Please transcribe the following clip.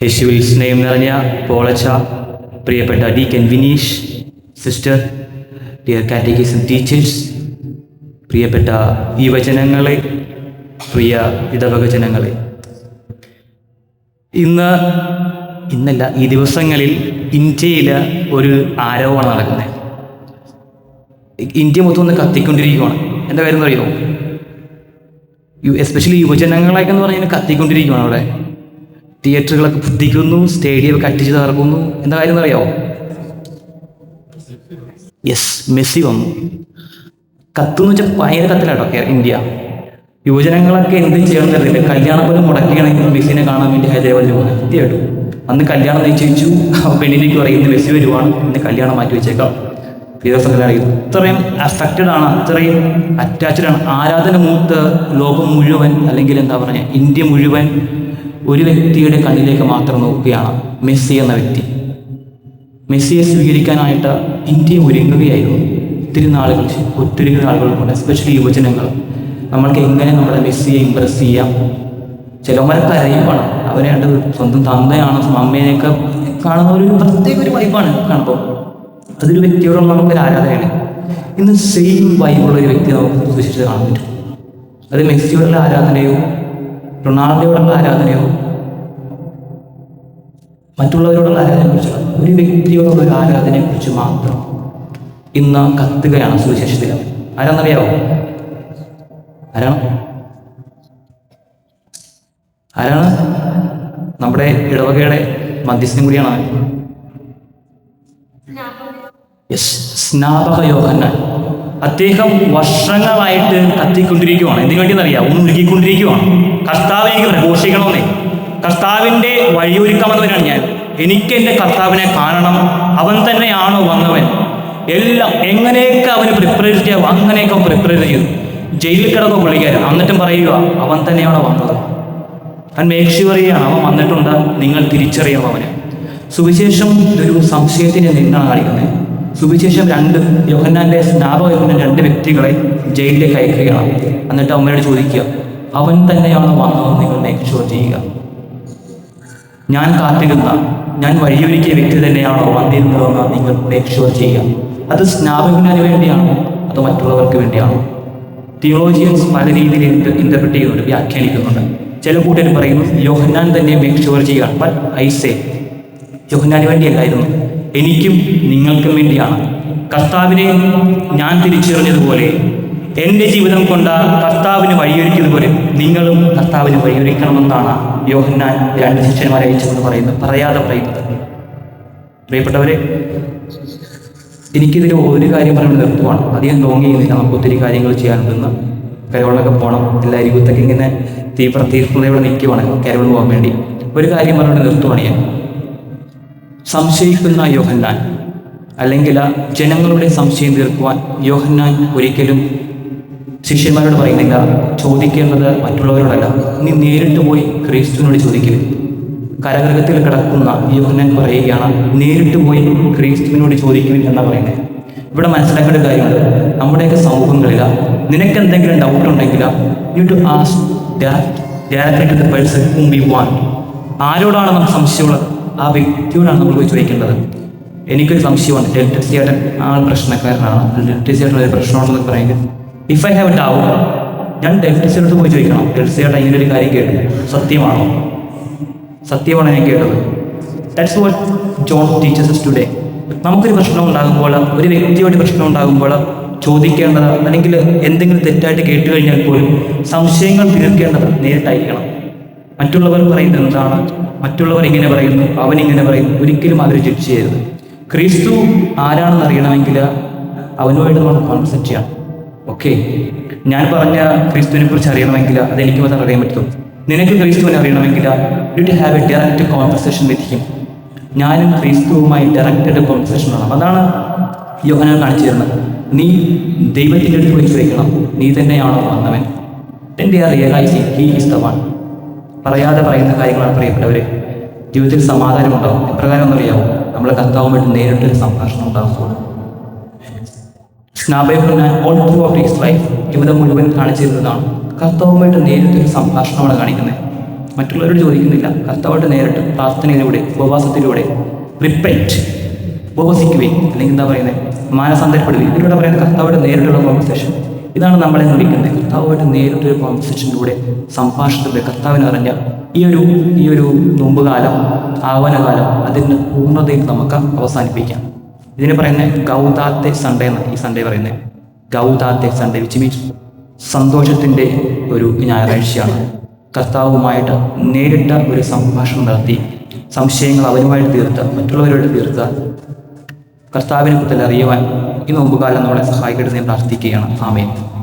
യേശുവിൽ സ്നേഹം നിറഞ്ഞ പോളച്ച പ്രിയപ്പെട്ട deacon Vineesh sister dear catechists teachers പ്രിയപ്പെട്ട യുവജനങ്ങളെ പ്രിയ ഇടവക ജനങ്ങളെ. ഇന്ന് ഇന്നല്ല ഈ ദിവസങ്ങളിൽ ഇന്ത്യയിൽ ഒരു ആരോപണം നടക്കുന്നത് ഇന്ത്യ മൊത്തം ഒന്ന് കത്തിക്കൊണ്ടിരിക്കുകയാണ് എന്താ കാര്യം അറിയോ യു എസ്പെഷ്യലി യുവജനങ്ങളൊക്കെ എന്ന് പറഞ്ഞാൽ കത്തിക്കൊണ്ടിരിക്കുകയാണ് അവിടെ. തിയേറ്ററുകളൊക്കെ ബുദ്ധിക്കുന്നു സ്റ്റേഡിയം ഒക്കെ അറ്റിച്ച് തകർക്കുന്നു. എന്താ കാര്യം എന്നറിയോ യെസ് മെസ്സി വന്നു. കത്തുന്ന് വെച്ചാൽ ഭയങ്കര കത്തിലാട്ടോ ഇന്ത്യ. യുവജനങ്ങളൊക്കെ എന്ത് ചെയ്യണം എന്നറിയില്ല കല്യാണം പോലും മുടക്കുകയാണെങ്കിൽ മെസ്സിനെ കാണാൻ വേണ്ടി ഹൈദരാബാദിൽ പോകുന്നത് കൃത്യമായിട്ടു അന്ന് കല്യാണം നിശ്ചയിച്ചു. പെണ്ണിലേക്ക് പറയും ഇന്ന് മെസ്സി വരുവാണ്. ഇന്ന് കല്യാണം മാറ്റി വെച്ചേക്കാം. കല്യാണം ഇത്രയും അഫക്റ്റഡ് ആണ് അത്രയും അറ്റാച്ച്ഡ് ആണ് ആരാധന മൂത്ത് ലോകം മുഴുവൻ അല്ലെങ്കിൽ എന്താ പറയുക ഇന്ത്യ മുഴുവൻ ഒരു വ്യക്തിയുടെ കണ്ണിലേക്ക് മാത്രം നോക്കുകയാണ് മെസ്സി എന്ന വ്യക്തി. മെസ്സിയെ സ്വീകരിക്കാനായിട്ട് ഇന്ത്യ ഒരുങ്ങുകയായിരുന്നു. ഒത്തിരി നാളുകൾ ഒത്തിരി നാളുകൾ കൊണ്ട് എസ്പെഷ്യലി യുവജനങ്ങൾ. നമ്മൾക്ക് എങ്ങനെ നമ്മുടെ മെസ്സിയെ ഇമ്പ്രസ് ചെയ്യാം? ചിലവരെ അറിയുവാണ്. അവരെ കണ്ട് സ്വന്തം തന്തയാണ് അമ്മേനെയൊക്കെ കാണുന്ന ഒരു പ്രത്യേക ഒരു വൈബാണ് കാണുമ്പോൾ. അതൊരു വ്യക്തിയോടുള്ള നമുക്കൊരു ആരാധനയാണ്. ഇന്ന് സെയിം വൈബുള്ള ഒരു വ്യക്തി നമുക്ക് സുശിച്ചിട്ട് കാണാൻ പറ്റും. അത് മെസ്സിയോടുള്ള ആരാധനയോ റൊണാൾഡോയോടുള്ള ആരാധനയോ? മറ്റുള്ളവരോടുള്ള ആരാധനയെക്കുറിച്ചോ? ഒരു വ്യക്തിയോടുള്ള ഒരു ആരാധനയെക്കുറിച്ച് മാത്രം ഇന്ന് കത്തുകയാണ് സുവിശേഷത്തിൽ ആരാന്നറിയാവോ? ആരാണ്? ആരാണ്? നമ്മുടെ ഇടവകയുടെ മധ്യസ്ഥനും കൂടിയാണ്. യെസ് സ്നാപക യോഹന്നാൻ. അദ്ദേഹം വർഷങ്ങളായിട്ട് കത്തിക്കൊണ്ടിരിക്കുവാണ്. എന്തിനു വേണ്ടിയെന്നറിയാം ഒന്ന് ഒരുക്കിക്കൊണ്ടിരിക്കുവാണ്. കർത്താവിനെ പ്രഘോഷിക്കണമെന്നേ കർത്താവിന്റെ വഴിയൊരുക്കാമെന്നവരാണ് ഞാൻ. എനിക്ക് എന്റെ കർത്താവിനെ കാണണം. അവൻ തന്നെയാണോ വന്നവൻ? എല്ലാം എങ്ങനെയൊക്കെ അവന് പ്രിപ്പയർ ചെയ്യാം അങ്ങനെയൊക്കെ അവൻ പ്രിപ്പയർ ചെയ്തു. ജയിലിൽ കിടന്ന പുള്ളിക്കാരൻ? എന്നിട്ടും പറയുക അവൻ തന്നെയാണോ വന്നത്? അവൻ മേക്ക് ഷുവർ ചെയ്യാണ് അവൻ വന്നിട്ടുണ്ട്. നിങ്ങൾ തിരിച്ചറിയണം അവനെ. സുവിശേഷം ഒരു സംശയത്തിന് നിന്നാണ് കാണിക്കുന്നത് സുവിശേഷം രണ്ട് യോഹന്നാന്റെ സ്നാപക യോഹന്നാൻ രണ്ട് വ്യക്തികളെ ജയിലിലേക്ക് അയക്കുകയാണ്. എന്നിട്ട് അമ്മയോട് ചോദിക്കുക അവൻ തന്നെയാണോ വന്നതെന്ന് നിങ്ങൾ മേക്ക് ഷുവർ ചെയ്യുക? ഞാൻ കാത്തിരുന്ന ഞാൻ വഴിയൊരുക്കിയ വ്യക്തി തന്നെയാണോ വന്നിരുന്നതെന്ന് നിങ്ങൾ മേക്ക് ഷുവർ ചെയ്യുക. അത് സ്നാപകന് വേണ്ടിയാണോ അത് മറ്റുള്ളവർക്ക് വേണ്ടിയാണോ? തിയോളജിയൻസ് പല രീതിയിൽ ഇന്റർപ്രറ്റ് ചെയ്യുന്നുണ്ട് വ്യാഖ്യാനിക്കുന്നുണ്ട്. ചില കൂട്ടർ പറയുന്നു യോഹന്നാൻ തന്നെ മേക്ക് ഷുവർ ചെയ്യുകയാണ് ബട്ട് ഐ സേ യോഹന്നാന് വേണ്ടിയല്ലായിരുന്നു. എനിക്കും നിങ്ങൾക്കും വേണ്ടിയാണ്. കർത്താവിനെ ഞാൻ തിരിച്ചറിഞ്ഞതുപോലെ എന്റെ ജീവിതം കൊണ്ട് കർത്താവിന് വഴിയൊരുക്കിയതുപോലെ നിങ്ങളും കർത്താവിന് വഴിയൊരുക്കണമെന്നാണ് യോഹന്നാൻ രണ്ട് ശിഷ്യന്മാരെ അയച്ചതെന്ന് പറയുന്നത്. പറയാതെ പറയുന്നത്. പ്രിയപ്പെട്ടവരെ എനിക്കിതിൽ ഒരു കാര്യം പറയുന്നത് നിർത്തുവാണ്. അധികം ലോങ് ചെയ്യുന്നില്ല നമുക്ക് ഒത്തിരി കാര്യങ്ങൾ ചെയ്യാനുണ്ടെന്ന് കരോളിലൊക്കെ പോകണം എല്ലാ അരികുത്തൊക്കെ ഇങ്ങനെ തീവ്ര തീർപ്പതയോടെ നിൽക്കുവാണ് കരോൾ പോകാൻ വേണ്ടി. ഒരു കാര്യം പറഞ്ഞുകൊണ്ട് നിർത്തുവാണ് ഞാൻ. സംശയിക്കുന്ന യോഹന്നാൻ. അല്ലെങ്കിൽ ആ ജനങ്ങളുടെ സംശയം തീർക്കുവാൻ യോഹന്നാൻ ഒരിക്കലും ശിഷ്യന്മാരോട് പറയുന്നില്ല. ചോദിക്കേണ്ടത് മറ്റുള്ളവരോടല്ല. നീ നേരിട്ട് പോയി ക്രിസ്തുവിനോട് ചോദിക്കരുത് കരകരകത്തിൽ കിടക്കുന്ന യോഹന്നാൻ പറയുകയാണ് നേരിട്ട് പോയി ക്രിസ്തുവിനോട് ചോദിക്കുവിൻ എന്നാ പറയുന്നത് ഇവിടെ മനസ്സിലാക്കേണ്ട കാര്യമുണ്ട്. നമ്മുടെയൊക്കെ സമൂഹങ്ങളിൽ നിനക്ക് എന്തെങ്കിലും ഡൗട്ട് ഉണ്ടെങ്കിൽ you to ask direct to ആരോടാണ് നമുക്ക് സംശയമുള്ളത്? ആ വ്യക്തിയോടാണ് നമ്മൾ പോയി ചോദിക്കേണ്ടത്. എനിക്കൊരു സംശയമാണ് ഡെൽറ്റ ചേട്ടൻ ആൾ പ്രശ്നക്കാരനാണ്? ഡെൽറ്റ ചേട്ടൻ ഒരു പ്രശ്നമാണെന്നൊക്കെ പറയുമെങ്കിൽ ഇഫ് ഐ ഹാവ് ഡൗട്ട് ഞാൻ ഡെൽറ്റ ചേട്ടൻ പോയി ചോദിക്കണം. ഡെൽറ്റ ചേട്ടൻ ഇങ്ങനെ ഒരു കാര്യം കേട്ടു. സത്യമാണോ? സത്യമാണോ ഞാൻ കേട്ടത്. That's what John teachers today നമുക്കൊരു പ്രശ്നം ഉണ്ടാകുമ്പോൾ ഒരു വ്യക്തിയോട് പ്രശ്നം ഉണ്ടാകുമ്പോൾ ചോദിക്കേണ്ടത് അല്ലെങ്കിൽ എന്തെങ്കിലും തെറ്റായിട്ട് കേട്ട് കഴിഞ്ഞാൽ പോലും സംശയങ്ങൾ തീർക്കേണ്ടത് നേരിട്ടായിരിക്കണം. മറ്റുള്ളവർ പറയുന്നത് എന്താണ്? മറ്റുള്ളവർ ഇങ്ങനെ പറയുന്നു? അവൻ ഇങ്ങനെ പറയുന്നു? ഒരിക്കലും അവരെ ജഡ്ജ് ചെയ്യരുത്. ക്രിസ്തു ആരാണെന്ന് അറിയണമെങ്കിൽ അവനുമായിട്ട് നമ്മൾ കോൺസെപ്റ്റ് ചെയ്യണം. ഓക്കെ ഞാൻ പറഞ്ഞ ക്രിസ്തുവിനെ കുറിച്ച് അറിയണമെങ്കിൽ അതെനിക്ക് മാത്രം അറിയാൻ പറ്റും. നിനക്ക് ക്രിസ്തുവിനെ അറിയണമെങ്കിൽ you have a direct conversation with him ഞാനും ക്രിസ്തുവുമായി ഡയറക്റ്റഡ് കോൺവെർസേഷൻ വേണം അതാണ് യോഹന കാണിച്ചു തരുന്നത്. നീ ദൈവത്തിന്റെ അടുത്ത് പോയി ചോദിക്കണം. നീ തന്നെയാണോ വന്നവൻ? എന്റെ ആ realizing he is the one പറയാതെ പറയുന്ന കാര്യങ്ങളാണ് പ്രിയപ്പെട്ടവർ ജീവിതത്തിൽ സമാധാനമുണ്ടാവും. എപ്രകാരം ഒന്നറിയാവും നമ്മൾ കർത്താവുമായിട്ട് നേരിട്ടൊരു സംഭാഷണം ഉണ്ടാകുമ്പോൾ all throughout his life ജീവിതം മുഴുവൻ കാണിച്ചിരുന്നതാണ്. കർത്താവുമായിട്ട് നേരിട്ടൊരു സംഭാഷണമാണ് കാണിക്കുന്നത്. മറ്റുള്ളവരോട് ചോദിക്കുന്നില്ല. കർത്താവായിട്ട് നേരിട്ട് പ്രാർത്ഥനയിലൂടെ ഉപവാസത്തിലൂടെ റിപ്പന്റ് ഉപവസിക്കുകയും അല്ലെങ്കിൽ എന്താ പറയുന്നത്? മാനസാന്തരപ്പെടുകയും. ഇതിലൂടെ പറയുന്നത് കർത്താവായിട്ട് നേരിട്ടുള്ള കോൺവെർസേഷൻ ഇതാണ് നമ്മളെ വിളിക്കുന്നത് കർത്താവുമായിട്ട് നേരിട്ടൊരു കോൺവെർസേഷനിലൂടെ സംഭാഷണത്തിലൂടെ കർത്താവിനെ അറിഞ്ഞ ഈ ഒരു ഈ ഒരു നോമ്പുകാലം ആവനകാലം അതിന് പൂർണതയിൽ നമുക്ക് അവസാനിപ്പിക്കാം. ഇതിനെ പറയുന്നത് ഗൗതാത്തെ സൺഡേ എന്ന് ഈ സൺഡേ പറയുന്നത്. ഗൗതാത്തെ സൺഡേ വിച്ച് മീൻസ് സന്തോഷത്തിന്റെ ഒരു ഞായറാഴ്ചയാണ്. കർത്താവുമായിട്ട് നേരിട്ട ഒരു സംഭാഷണം നടത്തി സംശയങ്ങൾ അവനുമായിട്ട് തീർത്ത് മറ്റുള്ളവരോട് തീർത്ത് കർത്താവിനെ കുറിച്ച് അറിയുവാൻ ഈ നോമ്പുകാലം നമ്മളെ സഹായിക്കട്ടെ പ്രാർത്ഥിക്കുകയാണ്. ആമേൻ.